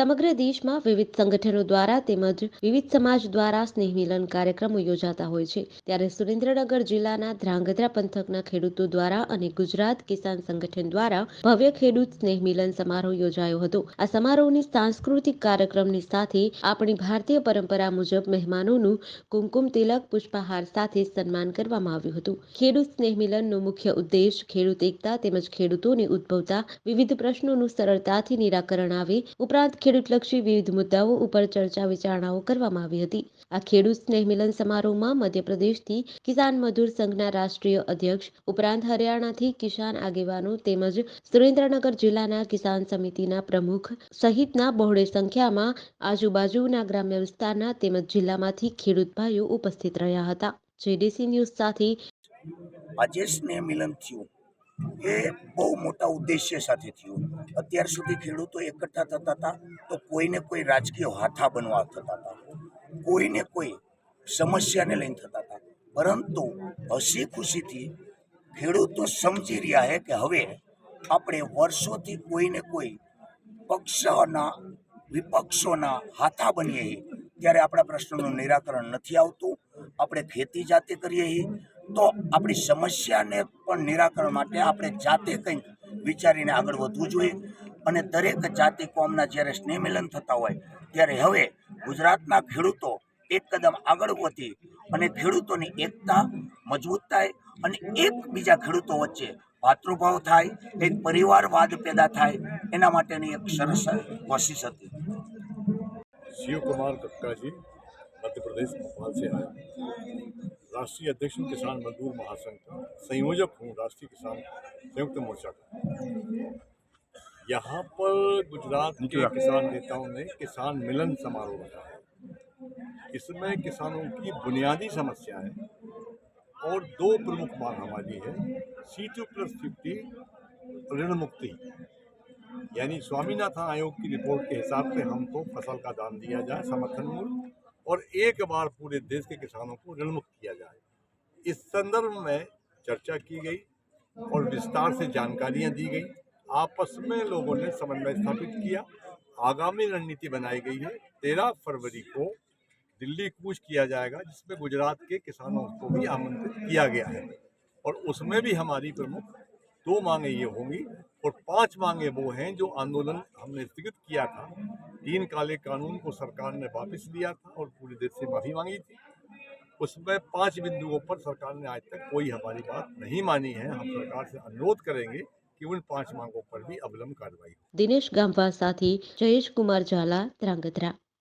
સમગ્ર દેશમાં વિવિધ સંગઠનો દ્વારા તેમજ વિવિધ સમાજ દ્વારા સ્નેહ મિલન કાર્યક્રમો યોજાતા હોય છે. ત્યારે સુરેન્દ્રનગર જિલ્લાના ધ્રાંગધ્રા પંથકના ખેડૂતો દ્વારા અને ગુજરાત કિસાન સંગઠન દ્વારા ભવ્ય ખેડૂત સ્નેહ મિલન સમારોહ યોજાયો હતો. આ સમારોહની સાંસ્કૃતિક કાર્યક્રમની સાથે આપણી ભારતીય પરંપરા મુજબ મહેમાનોનું કુમકુમ તિલક પુષ્પહાર સાથે સન્માન કરવામાં આવ્યું હતું. ખેડૂત સ્નેહ મિલનનો મુખ્ય ઉદ્દેશ ખેડૂત એકતા તેમજ ખેડૂતોને ઉદ્ભવતા વિવિધ પ્રશ્નોનું સરળતાથી નિરાકરણ આવે. ઉપરાંત ખેડૂતલક્ષી વિવિધ મુદ્દાઓ ઉપર ચર્ચા વિચારણાઓ કરવામાં આવી હતી. આ ખેડૂત સ્નેહ મિલન સમારોહમાં મધ્યપ્રદેશથી કિસાન મજૂર સંઘના રાષ્ટ્રીય અધ્યક્ષ ઉપરાંત હરિયાણાથી કિસાન આગેવાનો તેમજ સુરેન્દ્રનગર જિલ્લાના કિસાન સમિતિના પ્રમુખ સહિતના બહોળી સંખ્યામાં આજુબાજુના ગ્રામ્ય વિસ્તારના તેમજ જિલ્લામાંથી ખેડૂત ભાઈઓ ઉપસ્થિત રહ્યા હતા. જેડીસી ન્યૂઝ સાથે આજે સ્નેહ મિલન થયું. એ બહુ મોટા ઉદ્દેશ્ય સાથે થયું. અત્યાર સુધી ખેડૂતો એકઠા થતા હતા તો કોઈને કોઈ રાજકીય હાથા બનવા થતા હતા. કોઈને કોઈ સમસ્યાને લઈને થતા હતા. પરંતુ હસી ખુશીથી ખેડૂતો સમજી રહ્યા છે કે હવે આપણે વર્ષોથી કોઈને કોઈ પક્ષના, વિપક્ષોના હાથા બનીએ ત્યારે આપણા પ્રશ્નોનું નિરાકરણ નથી આવતું. આપણે ખેતી જાતે કરીએ છીએ. તો આપણી સમસ્યાને પણ નિરાકરણ માટે આપણે જાતે કંઈક વિચારીને આગળ વધવું જોઈએ. અને દરેક જાતિ કોમના જ્યારે સ્નેહમિલન થતા હોય, ત્યારે હવે ગુજરાતના ખેડૂતો એક કદમ આગળ વધી અને ખેડૂતોની એકતા મજબૂત થાય અને એકબીજા ખેડૂતો વચ્ચે ભાતૃભાવ થાય, એક પરિવારવાદ પેદા થાય, એના માટેની એક સરસ કોશિશ હતી. શિવકુમાર કક્કાજી મધ્યપ્રદેશ राष्ट्रीय अध्यक्ष किसान मजदूर महासंघ का। संयोजक हूँ राष्ट्रीय किसान संयुक्त मोर्चा का। यहाँ पर गुजरात के किसान नेताओं ने किसान मिलन समारोह रखा है। इसमें किसानों की बुनियादी समस्याएँ और दो प्रमुख मांग हमारी है सी टू प्लस फिफ्टी ऋण मुक्ति। यानी स्वामीनाथन आयोग की रिपोर्ट के हिसाब से हमको फ़सल का दाम दिया जाए समर्थन मूल्य और एक बार पूरे देश के किसानों को ऋण मुक्त किया जाए। इस संदर्भ में चर्चा की गई और विस्तार से जानकारियाँ दी गई। आपस में लोगों ने समन्वय स्थापित किया। आगामी रणनीति बनाई गई है। तेरह फरवरी को दिल्ली कूच किया जाएगा, जिसमें गुजरात के किसानों को भी आमंत्रित किया गया है। और उसमें भी हमारी प्रमुख दो मांगे ये होंगी। और पाँच मांगे वो हैं जो आंदोलन हमने स्थगित किया था। तीन काले कानून को सरकार ने वापस लिया था और पूरे देश से माफ़ी मांगी थी। उसमें पाँच बिंदुओं पर सरकार ने आज तक कोई हमारी बात नहीं मानी है। हम सरकार से अनुरोध करेंगे कि उन पाँच मांगों पर भी अवलंब कार्रवाई दिनेश गांववा साथी जयेश कुमार झाला त्रांगध्रा